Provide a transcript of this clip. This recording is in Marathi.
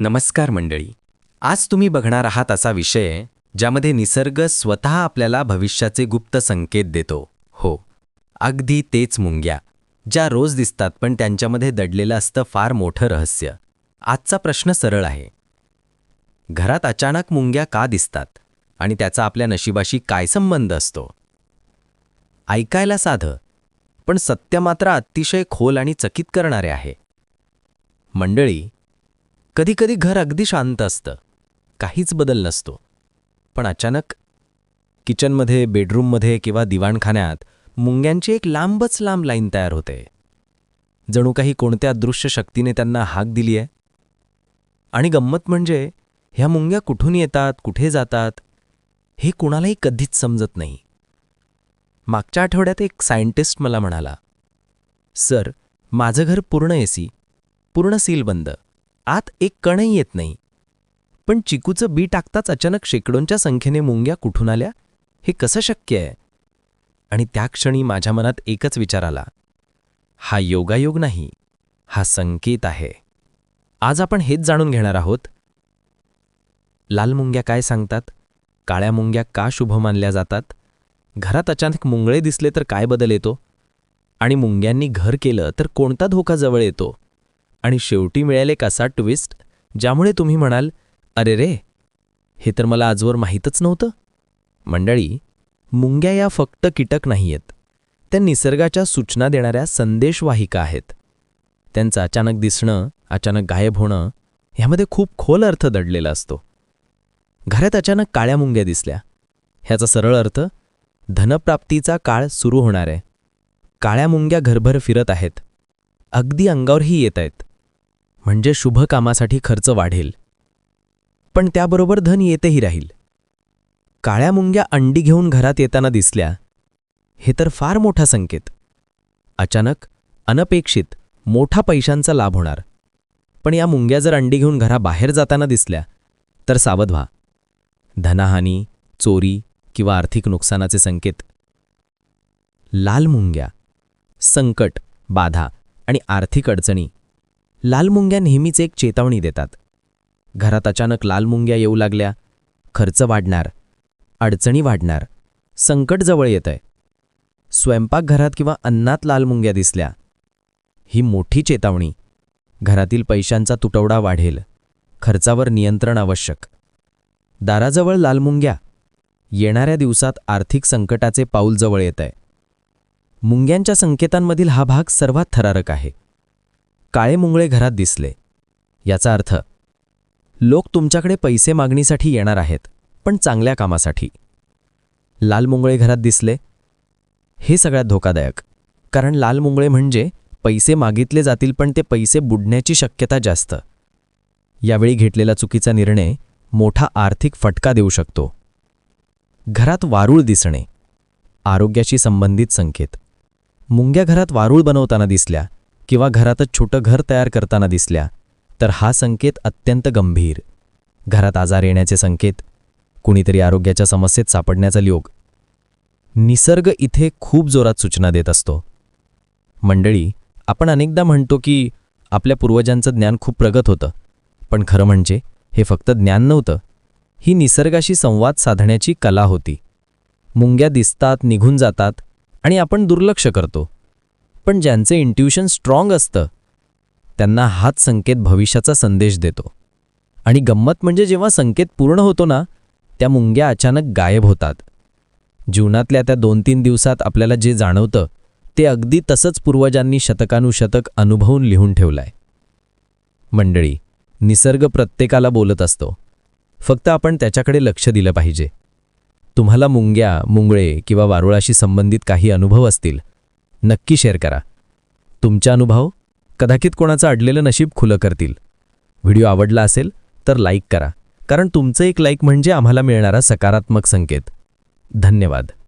नमस्कार मंडळी. आज तुम्ही बघणार आहात असा विषय ज्यामध्ये निसर्ग स्वतः आपल्याला भविष्याचे गुप्त संकेत देतो. हो अगदी तेच मुंग्या ज्या रोज दिसतात पण त्यांच्यामध्ये दडलेलं असतं फार मोठं रहस्य. आजचा प्रश्न सरळ आहे. घरात अचानक मुंग्या का दिसतात आणि त्याचा आपल्या नशिबाशी काय संबंध असतो? ऐकायला साधं पण सत्य मात्र अतिशय खोल आणि चकित करणारे आहे. मंडळी कधीकधी घर अगदी शांत असतं. काहीच बदल नसतो. पण अचानक किचनमध्ये बेडरूममध्ये किंवा दिवाणखान्यात मुंग्यांची एक लांबच लांब लाईन तयार होते. जणू काही कोणत्या दृश्य शक्तीने त्यांना हाक दिली आहे आणि गंमत म्हणजे ह्या मुंग्या कुठून येतात कुठे जातात हे कुणालाही कधीच समजत नाही. मागच्या आठवड्यात एक सायंटिस्ट मला म्हणाला सर माझं घर पूर्ण एसी पूर्ण सील बंद. आत एक कणही येत नाही. पण चिकूचं बी टाकताच अचानक शेकडोंच्या संख्येने मुंग्या कुठून आल्या हे कसं शक्य आहे? आणि त्या क्षणी माझ्या मनात एकच विचार आला. हा योगायोग नाही हा संकेत आहे. आज आपण हेच जाणून घेणार आहोत. लाल मुंग्या काय सांगतात? काळ्या मुंग्या का शुभ मानल्या जातात? घरात अचानक मुंगळे दिसले तर काय बदल येतो? आणि मुंग्यांनी घर केलं तर कोणता धोका जवळ येतो? आणि शेवटी मिळेल एक असा ट्विस्ट ज्यामुळे तुम्ही म्हणाल अरे रे हे तर मला आजवर माहीतच नव्हतं. मंडळी मुंग्या या फक्त कीटक नाही आहेत त्या निसर्गाच्या सूचना देणाऱ्या संदेशवाहिका आहेत. त्यांचं अचानक दिसणं अचानक गायब होणं ह्यामध्ये खूप खोल अर्थ दडलेला असतो. घरात अचानक काळ्या मुंग्या दिसल्या. ह्याचा सरळ अर्थ धनप्राप्तीचा काळ सुरू होणार आहे. काळ्या मुंग्या घरभर फिरत आहेत. अगदी अंगावरही येत आहेत. म्हणजे शुभ कामासाठी खर्च वाढेल. पण त्याबरोबर धन येतेही राहील. काळ्या मुंग्या अंडी घेऊन घरात येताना दिसल्या. हे तर फार मोठा संकेत. अचानक अनपेक्षित मोठा पैशांचा लाभ होणार. पण या मुंग्या जर अंडी घेऊन घराबाहेर जाताना दिसल्या तर सावध व्हा. धनहानी चोरी किंवा आर्थिक नुकसानाचे संकेत. लाल मुंग्या संकट बाधा आणि आर्थिक अडचणी लाल मुंग्या नेहमीच एक चेतावणी देतात. घरात अचानक लाल मुंग्या येऊ लागल्या. खर्च वाढणार. अडचणी वाढणार. संकट जवळ येत आहे स्वयंपाकघरात किंवा अन्नात लाल मुंग्या दिसल्या. ही मोठी चेतावणी. घरातील पैशांचा तुटवडा वाढेल. खर्चावर नियंत्रण आवश्यक. दाराजवळ लाल मुंग्या. येणाऱ्या दिवसात आर्थिक संकटाचे पाऊल जवळ येत आहे मुंग्यांच्या संकेतांमधील हा भाग सर्वात थरारक आहे. काळे मुंगळे घरात दिसले. याचा अर्थ लोक तुमच्याकडे पैसे मागणीसाठी येणार आहेत पण चांगल्या कामासाठी. लाल मुंगळे घरात दिसले. हे सगळ्यात धोकादायक कारण लाल मुंगळे म्हणजे पैसे मागितले जातील पण ते पैसे बुडण्याची शक्यता जास्त. यावेळी घेतलेला चुकीचा निर्णय मोठा आर्थिक फटका देऊ शकतो. घरात वारूळ दिसणे आरोग्याशी संबंधित संकेत. मुंग्या घरात वारूळ बनवताना दिसल्या किंवा घरातच छोटं घर तयार करताना दिसल्या तर हा संकेत अत्यंत गंभीर. घरात आजार येण्याचे संकेत कुणीतरी आरोग्याच्या समस्येत सापडण्याचा योग. निसर्ग इथे खूप जोरात सूचना देत असतो. मंडळी आपण अनेकदा म्हणतो की आपल्या पूर्वजांचं ज्ञान खूप प्रगत होतं. पण खरं म्हणजे हे फक्त ज्ञान नव्हतं. ही निसर्गाशी संवाद साधण्याची कला होती. मुंग्या दिसतात निघून जातात आणि आपण दुर्लक्ष करतो. पण ज्यांचे इंट्युशन स्ट्रॉंग असतं त्यांना हाच संकेत भविष्याचा संदेश देतो. आणि गंमत म्हणजे जेव्हा संकेत पूर्ण होतो ना त्या मुंग्या अचानक गायब होतात. जीवनातल्या त्या दोन तीन दिवसात आपल्याला जे जाणवतं ते अगदी तसंच पूर्वजांनी शतकानुशतक अनुभवून लिहून ठेवलंय. मंडळी निसर्ग प्रत्येकाला बोलत असतो. फक्त आपण त्याच्याकडे लक्ष दिलं पाहिजे. तुम्हाला मुंग्या मुंगळे किंवा वारुळाशी संबंधित काही अनुभव असतील नक्की शेअर करा. तुमचा अनुभव कदाचित कोणाचं अडलेलं नशीब खुलं करतील. व्हिडिओ आवडला असेल तर लाईक करा कारण तुमचं एक लाईक म्हणजे आम्हाला मिळणारा सकारात्मक संकेत. धन्यवाद.